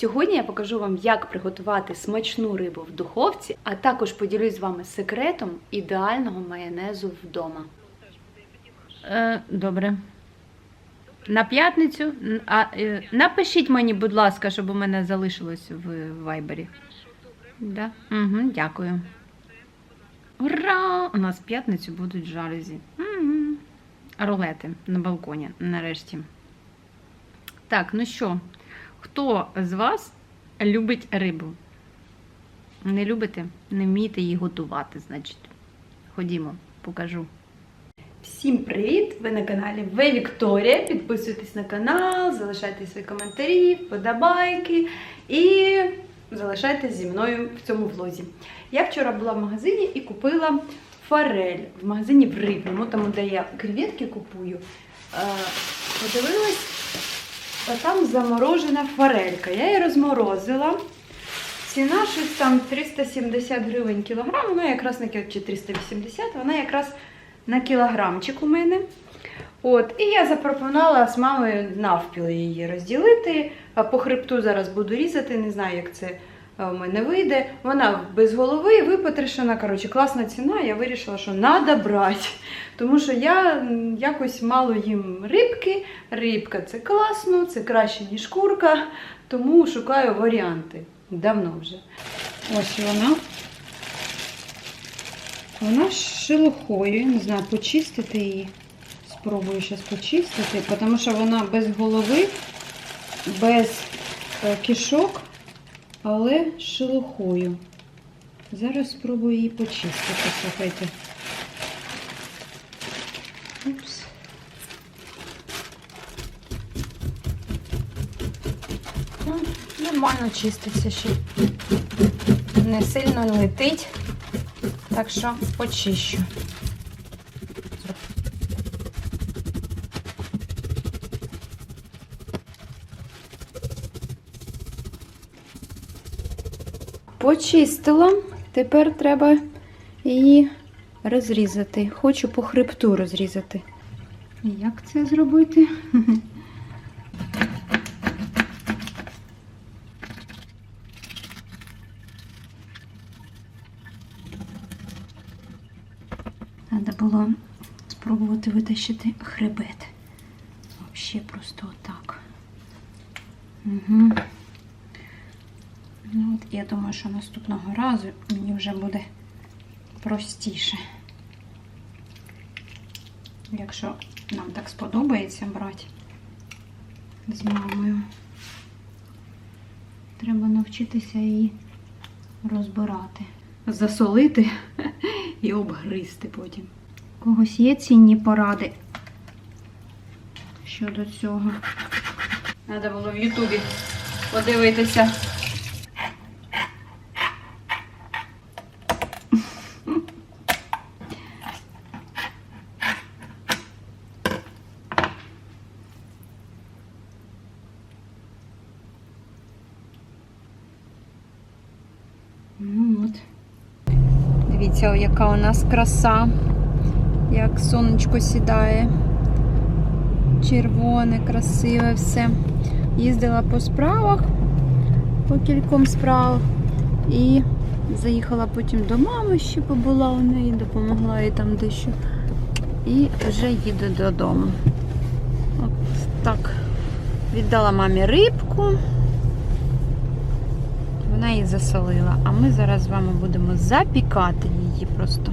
Сьогодні я покажу вам, як приготувати смачну рибу в духовці, а також поділюсь з вами секретом ідеального майонезу вдома. Е, добре. На п'ятницю. А, е, напишіть мені, будь ласка, щоб у мене залишилось в вайбері. Да? Угу, дякую. Ура! У нас в п'ятницю будуть жалюзі. Угу. Рулети на балконі, нарешті. Так, ну що, хто з вас любить рибу? Не любите? Не вмієте її готувати, значить. Ходімо, покажу. Всім привіт! Ви на каналі Ви Вікторія. Підписуйтесь на канал, залишайте свої коментарі, вподобайки і залишайтесь зі мною в цьому влозі. Я вчора була в магазині і купила форель в магазині в Рибному, там де я креветки купую. Е, Подивилась, а там заморожена форелька. Я її розморозила. Ціна щось там 370 гривень кілограм, вона якраз на чи 380, вона якраз на кілограмчик у мене. От, і я запропонувала з мамою навпіл її розділити. По хребту зараз буду різати, не знаю, як це е, у мене вийде. Вона без голови, випотрошена. Коротше, класна ціна. Я вирішила, що треба брати. Тому що я якось мало їм рибки. Рибка це класно, це краще, ніж курка, тому шукаю варіанти. Давно вже. Ось вона. Вона з шелухою, не знаю, почистити її. Спробую зараз почистити, тому що вона без голови, без е, кишок, але шелухою. Зараз спробую її почистити, слухайте. Упс. Ну, Нормально чиститься ще. Не сильно летить. Так що почищу. Почистила. Тепер треба її розрізати. Хочу по хребту розрізати. Як це зробити? Треба було спробувати витащити хребет. Взагалі просто отак. Угу. От я думаю, що наступного разу мені вже буде простіше. Якщо нам так сподобається брати з мамою, треба навчитися її розбирати. Засолити і обгризти потім. У когось є цінні поради щодо цього. Треба було в Ютубі подивитися. Ну от. Дивіться, яка у нас краса, як сонечко сідає. Червоне, красиве все. Їздила по справах, по кільком справ. І заїхала потім до мами, ще побула у неї, допомогла їй там дещо. І вже їду додому. От так. Віддала мамі рибку. Вона її засолила. А ми зараз з вами будемо запікати її просто.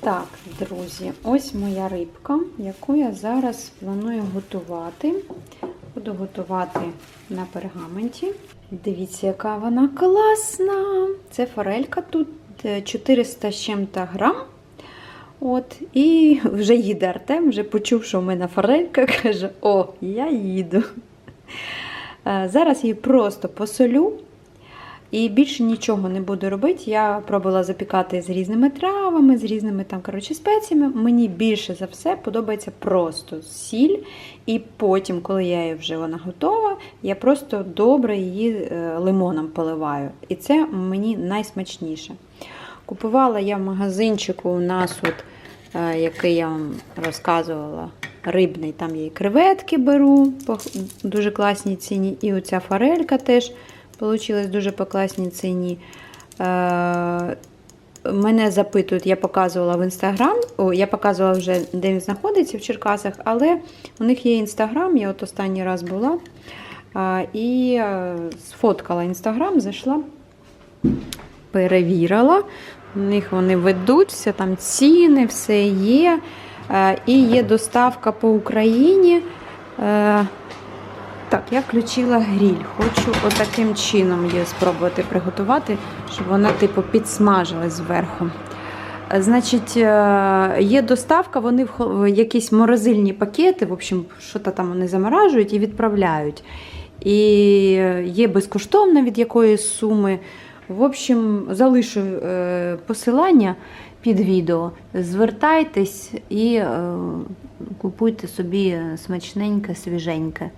Так, друзі, ось моя рибка, яку я зараз планую готувати. Буду готувати на пергаменті. Дивіться, яка вона класна! Це форелька тут е, 400 з чим-то грам. От, і вже їде Артем, вже почув, що в мене форелька, каже: О, я їду. Е, Зараз її просто посолю і більше нічого не буду робити. Я пробувала запікати з різними травами, з різними там, коротше, спеціями. Мені більше за все подобається просто сіль. І потім, коли я її вже вона готова, я просто добре її е, лимоном поливаю. І це мені найсмачніше. Купувала я в магазинчику у нас, от, е, який я вам розказувала рибний. Там є і креветки беру дуже класній ціні. І оця форелька теж вийшла дуже по класній ціні. Е, Мене запитують, я показувала в інстаграм, я показувала вже, де він знаходиться в Черкасах, але у них є інстаграм, я от останній раз була і е, сфоткала інстаграм, зайшла, перевірила. У них вони ведуться, там ціни, все є. Е, І є доставка по Україні. Так, я включила гріль. Хочу отаким чином її спробувати приготувати, щоб вона, типу, підсмажилась зверху. Значить, е, є доставка, вони в якісь морозильні пакети, в общем, що то там вони заморажують і відправляють. І е, є безкоштовно від якоїсь суми. В общем, залишу е, посилання під відео. Звертайтесь і купуйте собі смачненьке, свіженьке.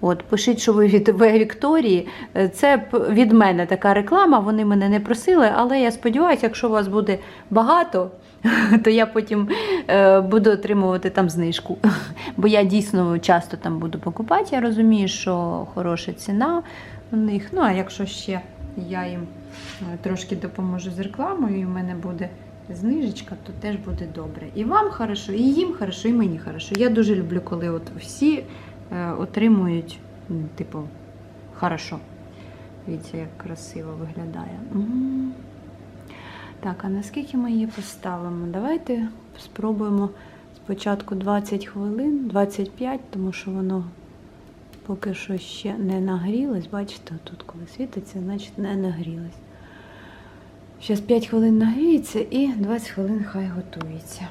От, пишіть, що ви від Вікторії. Е, Це від мене така реклама. Вони мене не просили, але я сподіваюся, якщо у вас буде багато, то я потім е, буду отримувати там знижку. Бо я дійсно часто там буду покупати. Я розумію, що хороша ціна у них. Ну, а якщо ще я їм е, трошки допоможу з рекламою, і в мене буде знижечка, то теж буде добре. І вам хорошо, і їм хорошо, і мені хорошо. Я дуже люблю, коли от всі отримують, типу, хорошо. Дивіться, як красиво виглядає. М. Так, а наскільки ми її поставимо? Давайте спробуємо спочатку 20 хвилин, 25, тому що воно поки що ще не нагрілось. Бачите, тут коли світиться, значить не нагрілось. Зараз 5 хвилин нагріється і 20 хвилин хай готується.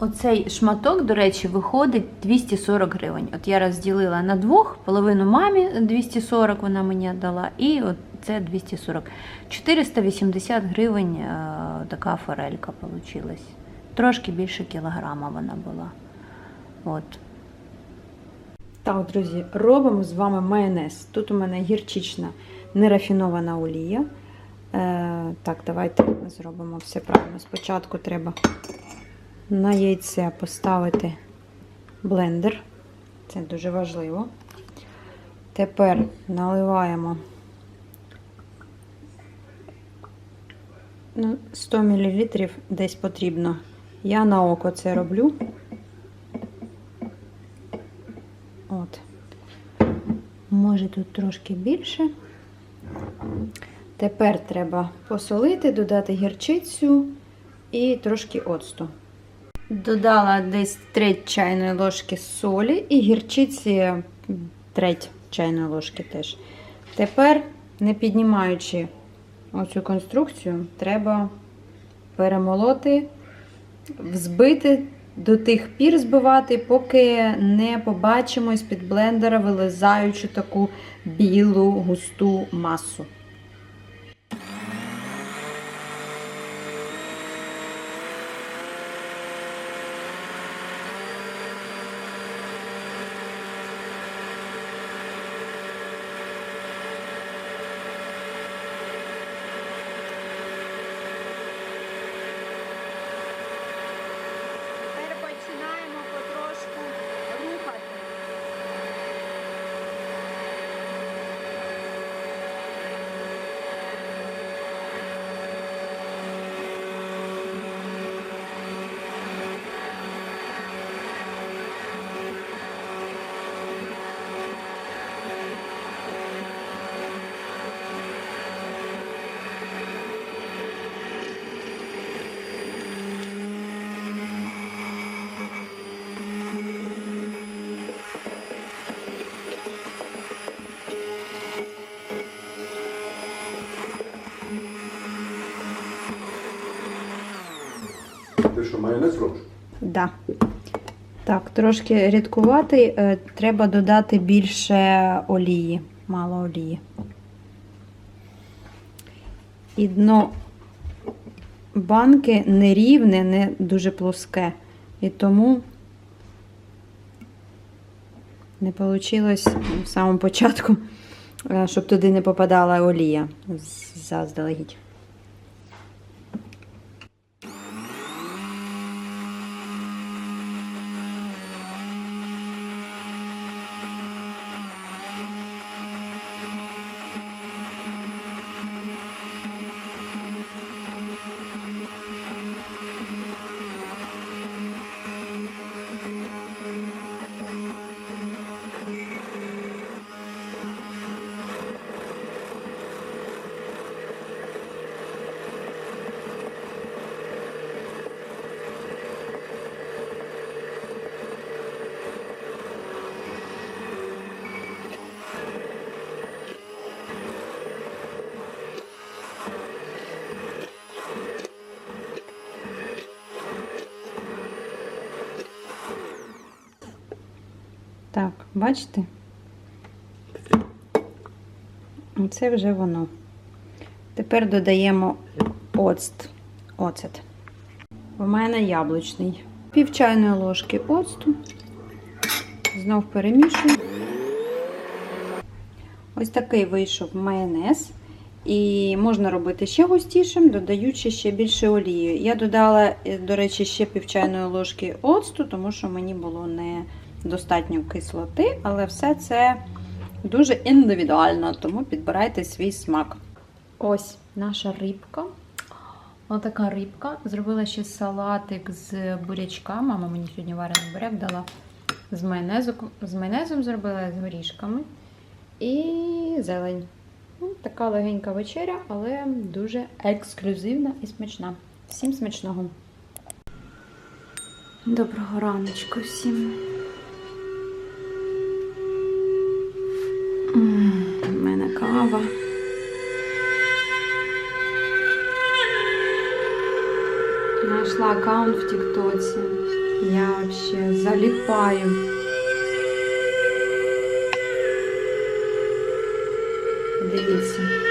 Оцей шматок, до речі, виходить 240 гривень. От я розділила на двох, половину мамі 240 вона мені дала, і от це 240. 480 гривень е, така форелька вийшла. Трошки більше кілограма вона була. От. Так, друзі, робимо з вами майонез. Тут у мене гірчична нерафінована олія. Е, так, давайте зробимо все правильно. Спочатку треба на яйце поставити блендер. Це дуже важливо. Тепер наливаємо ну, 100 мл десь потрібно. Я на око це роблю. От. Може тут трошки більше. Тепер треба посолити, додати гірчицю і трошки оцту. Додала десь треть чайної ложки солі і гірчиці треть чайної ложки теж. Тепер, не піднімаючи оцю конструкцію, треба перемолоти, взбити до тих пір збивати, поки не побачимо з-під блендера вилизаючу таку білу густу масу. Що, майонез робиш? Да. Так, трошки рідкуватий, е, треба додати більше олії, мало олії. І дно банки нерівне, не дуже плоске. І тому не вийшло в самому початку, е, щоб туди не попадала олія заздалегідь. Так, бачите? Це вже воно. Тепер додаємо оцт. оцет. У мене яблучний. Пів чайної ложки оцту. Знов перемішую. Ось такий вийшов майонез. І можна робити ще густішим, додаючи ще більше олії. Я додала, е, до речі, ще пів чайної ложки оцту, тому що мені було не достатньо кислоти, але все це дуже індивідуально, тому підбирайте свій смак. Ось наша рибка. Ось така рибка. Зробила ще салатик з бурячка. Мама мені сьогодні варений буряк дала з майонезом, з майонезом зробила з горішками і зелень. Ну, така легенька вечеря, але дуже ексклюзивна і смачна. Всім смачного. Доброго раночку всім. У мене кава. Нашла аккаунт в Тіктоці. Я вообще залипаю. Дивіться.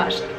Мене мурашки.